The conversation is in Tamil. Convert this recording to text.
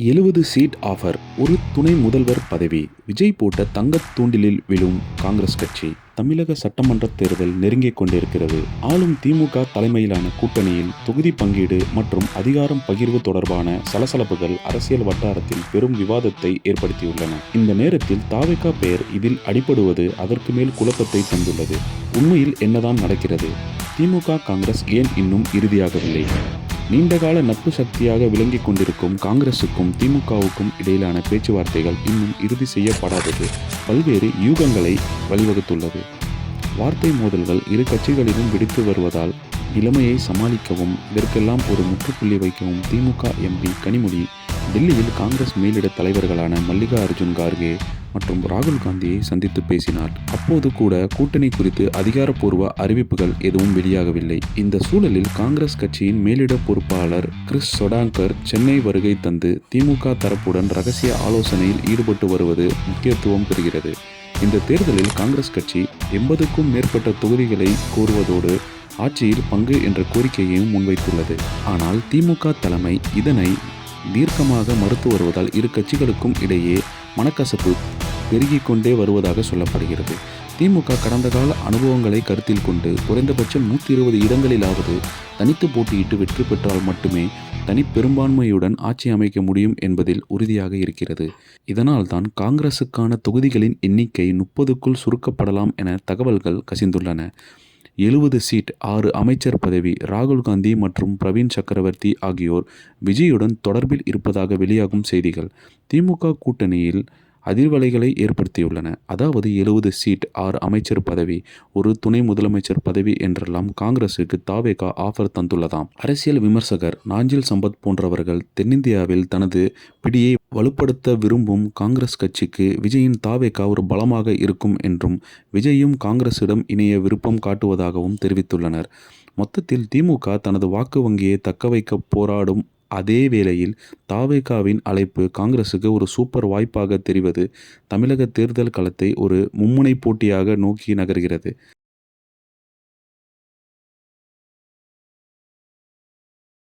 எழுபது சீட் ஆஃபர் ஒரு துணை முதல்வர் பதவி. விஜய் போட்ட தங்கத் தூண்டிலில் விழும் காங்கிரஸ் கட்சி தமிழக சட்டமன்ற தேர்தல் நெருங்கிக் கொண்டிருக்கிறது. ஆளும் திமுக தலைமையிலான கூட்டணியில் தொகுதி பங்கீடு மற்றும் அதிகாரம் பகிர்வு தொடர்பான சலசலப்புகள் அரசியல் வட்டாரத்தில் பெரும் விவாதத்தை ஏற்படுத்தியுள்ளன. இந்த நேரத்தில் தாவேகா பெயர் இதில் அடிபடுவது அதற்கு மேல் குழப்பத்தை தந்துள்ளது. உண்மையில் என்னதான் நடக்கிறது? திமுக காங்கிரஸ் ஏன் இன்னும் இறுதியாகவில்லை? நீண்டகால நட்பு சக்தியாக விளங்கிக் கொண்டிருக்கும் காங்கிரசுக்கும் திமுகவுக்கும் இடையிலான பேச்சுவார்த்தைகள் இன்னும் இறுதி செய்யப்படாதது. பல்வேறு யூகங்களை வழிவகுத்துள்ளது. வார்த்தை மோதல்கள் இரு கட்சிகளிலும் வெடித்து வருவதால் நிலைமையை சமாளிக்கவும் இதற்கெல்லாம் ஒரு முற்றுப்புள்ளி வைக்கவும் திமுக எம்பி கனிமொழி டெல்லியில் காங்கிரஸ் மேலிட தலைவர்களான மல்லிகா அர்ஜுன் கார்கே மற்றும் ராகுல் காந்தியை சந்தித்து பேசினார். அப்போது கூட கூட்டணி குறித்து அதிகாரப்பூர்வ அறிவிப்புகள் எதுவும் வெளியாகவில்லை. இந்த சூழலில் காங்கிரஸ் கட்சியின் மேலிட பொறுப்பாளர் கிறிஸ் சொடாங்கர் சென்னை வருகை தந்து திமுக தரப்புடன் ரகசிய ஆலோசனையில் ஈடுபட்டு வருவது முக்கியத்துவம் பெறுகிறது. இந்த தேர்தலில் காங்கிரஸ் கட்சி எண்பதுக்கும் மேற்பட்ட தொகுதிகளை கோருவதோடு ஆட்சியில் பங்கு என்ற கோரிக்கையையும் முன்வைத்துள்ளது. ஆனால் திமுக தலைமை இதனை தீர்க்கமாக மறுத்து வருவதால் இரு கட்சிகளுக்கும் இடையே மனக்கசப்பு பெருகிக் கொண்டே வருவதாக சொல்லப்படுகிறது. திமுக கடந்த கால அனுபவங்களை கருத்தில் கொண்டு குறைந்தபட்சம் நூற்றி இருபது இடங்களிலாவது தனித்து போட்டியிட்டு வெற்றி பெற்றால் மட்டுமே தனி பெரும்பான்மையுடன் ஆட்சி அமைக்க முடியும் என்பதில் உறுதியாக இருக்கிறது. இதனால்தான் காங்கிரசுக்கான தொகுதிகளின் எண்ணிக்கை முப்பதுக்குள் சுருக்கப்படலாம் என தகவல்கள் கசிந்துள்ளன. எழுபது சீட் ஆறு அமைச்சர் பதவி ராகுல் காந்தி மற்றும் பிரவீன் சக்கரவர்த்தி ஆகியோர் விஜயுடன் தொடர்பில் இருப்பதாக வெளியாகும் செய்திகள். திமுக கூட்டணியில் அதிர்வலைகளை ஏற்படுத்தியுள்ளன. அதாவது எழுபது சீட் ஆறு அமைச்சர் பதவி ஒரு துணை முதலமைச்சர் பதவி என்றெல்லாம் காங்கிரசுக்கு தாவேகா ஆஃபர் தந்துள்ளதாம். அரசியல் விமர்சகர் நாஞ்சில் சம்பத் போன்றவர்கள் தென்னிந்தியாவில் தனது பிடியை வலுப்படுத்த விரும்பும் காங்கிரஸ் கட்சிக்கு விஜயின் தாவேகா ஒரு பலமாக இருக்கும் என்றும் விஜயும் காங்கிரசிடம் இணைய விருப்பம் காட்டுவதாகவும் தெரிவித்துள்ளனர். மொத்தத்தில் திமுக தனது வாக்கு வங்கியை தக்கவைக்க போராடும் அதே வேளையில் தாவேகாவின் அழைப்பு காங்கிரசுக்கு ஒரு சூப்பர் வாய்ப்பாக தெரிவது தமிழக தேர்தல் களத்தை ஒரு மும்முனை போட்டியாக நோக்கி நகர்கிறது.